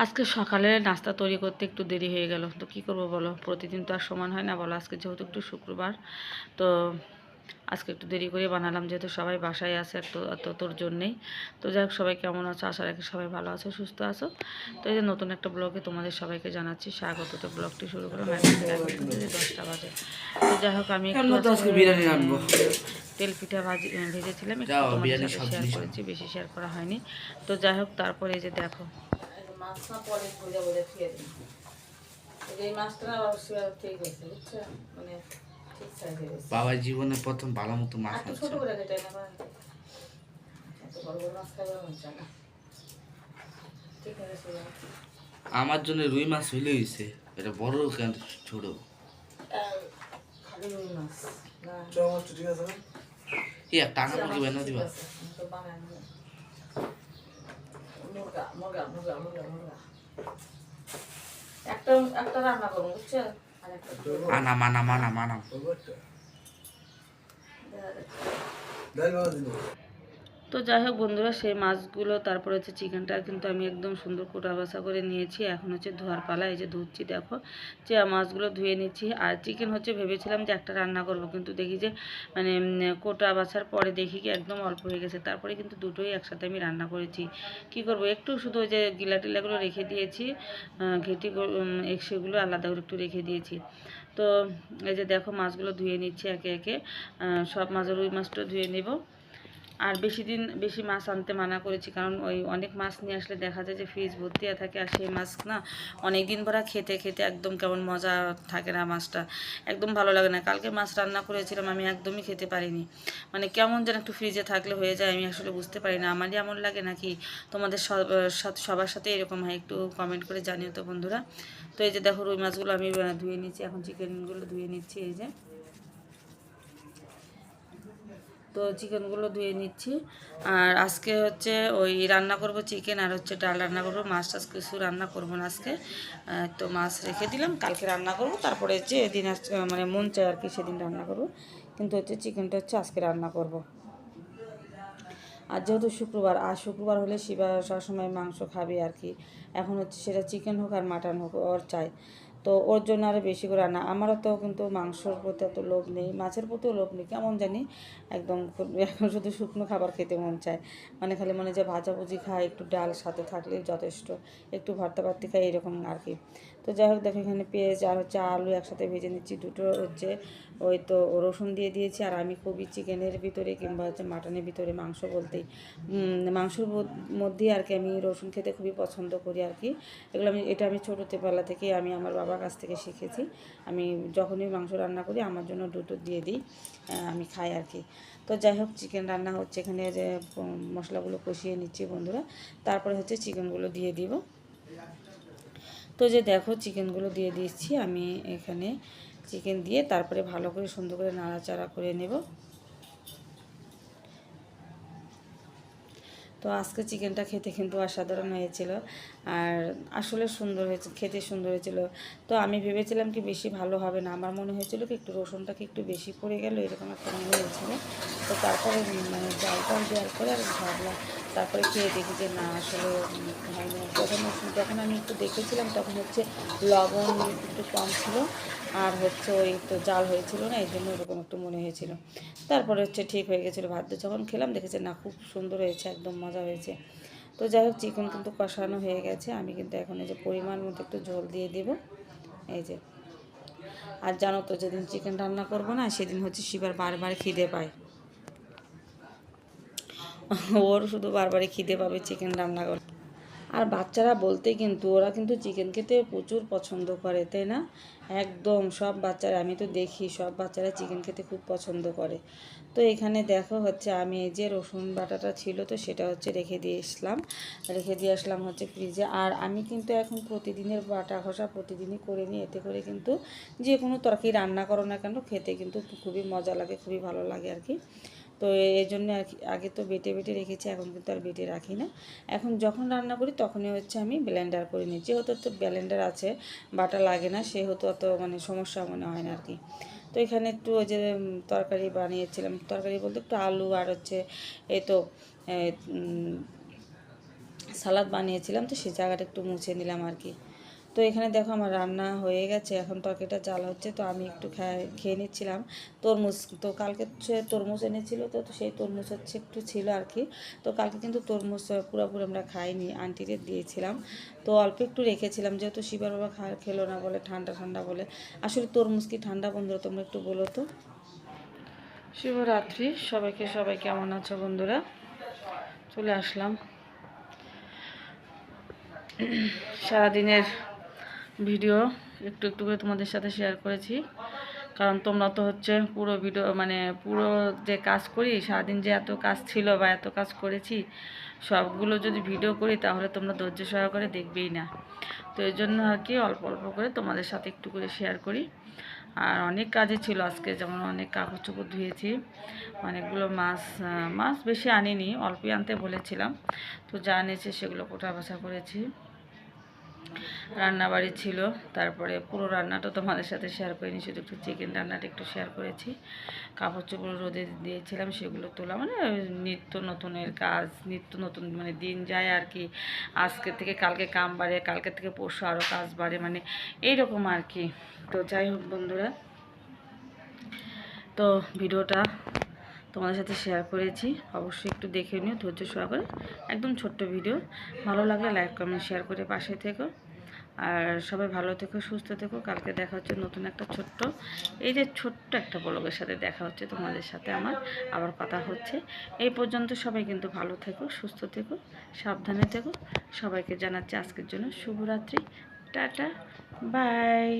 আজকে সকালে নাস্তা তৈরি করতে একটু দেরি হয়ে গেল। তো কি করব বলো? প্রতিদিন তো আর সমান হয় না বলো? আজকে যেহেতু একটু শুক্রবার তো আজকে একটু দেরি করে বানালাম যেহেতু সবাই বাসায় আছে একটু তো তোর জন্যেই। তো যাই হোক সবাই কেমন আছো? আশা রাখি সবাই ভালো আছো সুস্থ আছো। তো এই যে নতুন একটা ব্লগে তোমাদের সবাইকে জানাচ্ছি স্বাগত। তো ব্লগটি শুরু যে দশটা বাজে। তো যাই হোক আমি একটু। তেল পিঠা ভাজি ভেজেছিলাম একটু তোমাদের সাথে শেয়ার করেছি বেশি শেয়ার করা হয়নি। তো যাই হোক তারপরে এই যে দেখো মাছটা পরে ভুজা ভুজা খেয়ে দিই এই মাছটা অবশ্যই ঠিক হয়েছে বুঝছ? মানে ঠিক সাইজে হয়েছে। বাবার জীবনে প্রথম ভালো মতো মাছ ছোট করে কেটে না এত বড় বড় মাছ খাবে হচ্ছে না। ঠিক আছে আমার জন্য রুই মাছ হইলে হয়েছে এটা বড় কেন ছোট খালি রুই মাছ না? একটা টানা মুরগি বানা দিবা। মুরগা মুরগা মুরগা মুরগা মুরগা। একটা একটা রান্না করব বুঝছ? আর একটা আনা মানা মানা মানা। তো যাই হোক বন্ধুরা, সেই মাছগুলো, তারপরে হচ্ছে চিকেনটা কিন্তু আমি একদম সুন্দর কোটা বাসা করে নিয়েছি। এখন হচ্ছে ধোয়ার পালা, এই যে ধুচ্ছি, দেখো। যে মাছগুলো ধুয়ে নিচ্ছি। আর চিকেন হচ্ছে ভেবেছিলাম যে একটা রান্না করব, কিন্তু দেখি যে মানে কোটা বাছার পরে দেখি কি একদম অল্প হয়ে গেছে। তারপরে কিন্তু দুটোই একসাথে আমি রান্না করেছি। কি করব? একটু শুধু ওই যে গিলা টিলাগুলো রেখে দিয়েছি ঘেঁটি সেগুলো আলাদা করে একটু রেখে দিয়েছি। তো, এই যে দেখো মাছগুলো ধুয়ে নিচ্ছি একে একে। সব মাছের রুই মাছটা ধুয়ে নেব। আর বেশি দিন বেশি মাছ আনতে মানা করেছি, কারণ ওই অনেক মাছ নিয়ে আসলে দেখা যায় যে ফ্রিজ ভর্তি থাকে আর সেই মাছ না অনেক দিন ভরা খেতে খেতে একদম কেমন মজা থাকে না মাছটা, একদম ভালো লাগে না। কালকে মাছ রান্না করেছিলাম, আমি একদমই খেতে পারিনি। মানে কেমন যেন একটু ফ্রিজে থাকলে হয়ে যায়, আমি আসলে বুঝতে পারি না। আমারই এমন লাগে নাকি? তোমাদের সবার সাথে এরকম হয়, একটু কমেন্ট করে জানিও তো বন্ধুরা। তো এই যে দেখো রুই মাছগুলো আমি ধুয়ে নিচ্ছি, এখন চিকেনগুলো ধুয়ে নিচ্ছি, এই যে। তো চিকেনগুলো ধুয়ে নিচ্ছি। আর আজকে হচ্ছে ওই রান্না করব চিকেন আর হচ্ছে ডাল রান্না করব। মাছ টাছ কিছু রান্না করব না আজকে। তো মাছ রেখে দিলাম, কালকে রান্না করব। তারপরে এদিন আজ- মানে মন চায় আর কি সেদিন রান্না করব। কিন্তু হচ্ছে চিকেনটা হচ্ছে আজকে রান্না করব। আর যেহেতু শুক্রবার, আর শুক্রবার হলে শিবা সবসময় মাংস খাবে আর কি। এখন হচ্ছে সেটা চিকেন হোক আর মাটন হোক, ওর চাই। তো ওর জন্য আরও বেশি করে রান্না। আমারও তো কিন্তু মাংসর প্রতি এত লোভ নেই, মাছের প্রতিও লোভ নেই, কেমন জানি? একদম এখন শুধু শুকনো খাবার খেতে মন চায়। মানে খালি মনে যে ভাজাভুজি খায়, একটু ডাল সাথে থাকলে যথেষ্ট, একটু ভর্তা ভর্তি খাই এরকম আর কি। তো যাই হোক, দেখো এখানে পেঁয়াজ আর হচ্ছে আলু একসাথে ভেজে নিচ্ছি, দুটো হচ্ছে ওই তো রসুন দিয়ে দিয়েছি, আর আমি খুবই চিকেনের ভিতরে কিংবা হচ্ছে মাটনের ভিতরে মাংস বলতেই। মাংসর মধ্যেই আর কি আমি রসুন খেতে খুবই পছন্দ করি আর কি। এগুলো আমি, এটা আমি ছোটোতে বেলা থেকে আমি আমার বাবার কাছ থেকে শিখেছি। আমি যখনই মাংস রান্না করি, আমার জন্য দুটো দিয়ে দিই আমি খাই আর কি। তো যাই হোক চিকেন রান্না হচ্ছে এখানে যে মশলাগুলো কষিয়ে নিচ্ছি বন্ধুরা। তারপরে হচ্ছে চিকেনগুলো দিয়ে দিব। তো যে দেখো চিকেনগুলো দিয়ে দিচ্ছি। আমি এখানে চিকেন দিয়ে তারপরে ভালো করে সুন্দর করে নাড়াচাড়া করে নেব। তো আজকে চিকেনটা খেতে কিন্তু অসাধারণ হয়েছিল। আর আসলে সুন্দর হয়েছে, খেতে সুন্দর হয়েছিল। তো আমি ভেবেছিলাম কি বেশি ভালো হবে না। আমার মনে হয়েছিল কি একটু রসুনটা কি একটু বেশি পড়ে গেল, এরকম একটা মনে হয়েছিল। তো তারপরে মানে জলটা দেওয়ার পরে আর ভাবলাম তারপরে খেয়ে দেখি যে না, আসলে হয়নি। যখন যখন আমি একটু দেখেছিলাম, তখন হচ্ছে লবণ একটু কম ছিল। আর হচ্ছে ওই তো জাল হয়েছিল না, এই জন্য ওরকম একটু মনে হয়েছিল। তারপরে হচ্ছে ঠিক হয়ে গেছিল ভাত। যখন খেলাম, দেখেছি না, খুব সুন্দর হয়েছে, একদম মজা হয়েছে। তো যাই হোক, চিকেন কিন্তু কষানো হয়ে গেছে। আমি কিন্তু এখন এই যে পরিমাণ মতো একটু ঝোল দিয়ে দিব। এই যে। আর জানো তো, যেদিন চিকেন রান্না করব না, সেদিন হচ্ছে শিবার বারবার খিদে পায়। ওর শুধু বারবারই খিদে পাবে চিকেন রান্না করে আর বাচ্চারা বলতে কিন্তু ওরা কিন্তু চিকেন খেতে প্রচুর পছন্দ করে, তাই না? একদম সব বাচ্চারা, আমি তো দেখি সব বাচ্চারা চিকেন খেতে খুব পছন্দ করে। তো এখানে দেখো হচ্ছে আমি এই যে রসুন বাটাটা ছিল, তো সেটা হচ্ছে রেখে দিয়ে আসলাম। রেখে দিয়ে আসলাম হচ্ছে ফ্রিজে আর আমি কিন্তু এখন প্রতিদিনের বাটা ঘষা প্রতিদিনই করে নিই, এতে করে কিন্তু যে কোনো তরকারি রান্না করো না কেন, খেতে কিন্তু খুবই মজা লাগে, খুবই ভালো লাগে আর কি। তো এই জন্য আর আগে তো বেটে বেটে রেখেছি, এখন কিন্তু আর বেটে রাখি না। এখন যখন রান্না করি তখনই হচ্ছে আমি ব্লেন্ডার করে নিই। যেহেতু তো ব্লেন্ডার আছে, বাটা লাগে না, সেহেতু অত মানে সমস্যা মনে হয় না আর কি। তো এখানে একটু ওই যে তরকারি বানিয়েছিলাম। তরকারি বলতে একটু আলু আর হচ্ছে এই তো সালাদ বানিয়েছিলাম, তো সেই জায়গাটা একটু মুছে নিলাম আর কি। তো এখানে দেখো আমার রান্না হয়ে গেছে, এখন তরকারিটা জাল হচ্ছে, তো আমি একটু খায়, খেয়ে নিচ্ছিলাম। তরমুজ, তো কালকে হচ্ছে তরমুজ এনেছিল, তো সেই তরমুজ হচ্ছে একটু ছিল আর কি। তো কালকে কিন্তু তরমুজ পুরোপুরি আমরা খাইনি আন্টিরে দিয়েছিলাম। তো অল্প একটু রেখেছিলাম, যেহেতু শিবার বাবা খা, খেলো না বলে, ঠান্ডা ঠান্ডা বলে। আসলে তরমুজ কি ঠান্ডা বন্ধুরা, তোমরা একটু বলো তো। শিবরাত্রি সবাইকে, সবাই কেমন আছো বন্ধুরা? চলে আসলাম। সারাদিনের ভিডিও একটু একটু করে তোমাদের সাথে শেয়ার করেছি। কারণ তোমরা তো হচ্ছে পুরো ভিডিও মানে পুরো যে কাজ করি, সারাদিন যে এত কাজ ছিল বা এত কাজ করেছি, সবগুলো যদি ভিডিও করি, তাহলে তোমরা ধৈর্য সহকারে দেখবেই না। তো এই জন্য আর কি অল্প অল্প করে তোমাদের সাথে একটু করে শেয়ার করি। আর অনেক কাজই ছিল আজকে, যেমন অনেক কাপড় চোপড় ধুয়েছি, অনেকগুলো মাছ মাছ বেশি আনিনি, অল্পই আনতে বলেছিলাম। তো যা এনেছে সেগুলো কোটা বাছা করেছি। রান্নাবাড়ি ছিল। তারপরে পুরো রান্নাটা তোমাদের সাথে শেয়ার করিনি, শুধু একটু চিকেন রান্নাটা একটু শেয়ার করেছি। কাপড় চোপড় রোদে দিয়েছিলাম, সেগুলো তোলা মানে নিত্য নতুনের কাজ, নিত্য নতুন মানে দিন যায় আর কি। আজকে থেকে কালকে কাম বাড়ে, কালকে থেকে পরশু আরও কাজ বাড়ে মানে এইরকম আর কি। তো যাই হোক বন্ধুরা, তো ভিডিওটা তোমাদের সাথে শেয়ার করেছি। অবশ্যই একটু দেখে নিও, ধৈর্য সহকারে। একদম ছোট্ট ভিডিও ভালো লাগলে লাইক কমেন্ট শেয়ার করে পাশে থেকো। আর সবাই ভালো থেকো, সুস্থ থেকো। কালকে দেখা হচ্ছে নতুন একটা ছোট্ট, এই যে ছোট্ট একটা ব্লগের সাথে দেখা হচ্ছে তোমাদের সাথে আমার, আবার কথা হচ্ছে। এই পর্যন্ত সবাই কিন্তু ভালো থেকো, সুস্থ থেকো, সাবধানে থেকো। সবাইকে জানাচ্ছি আজকের জন্য শুভরাত্রি। Tata bye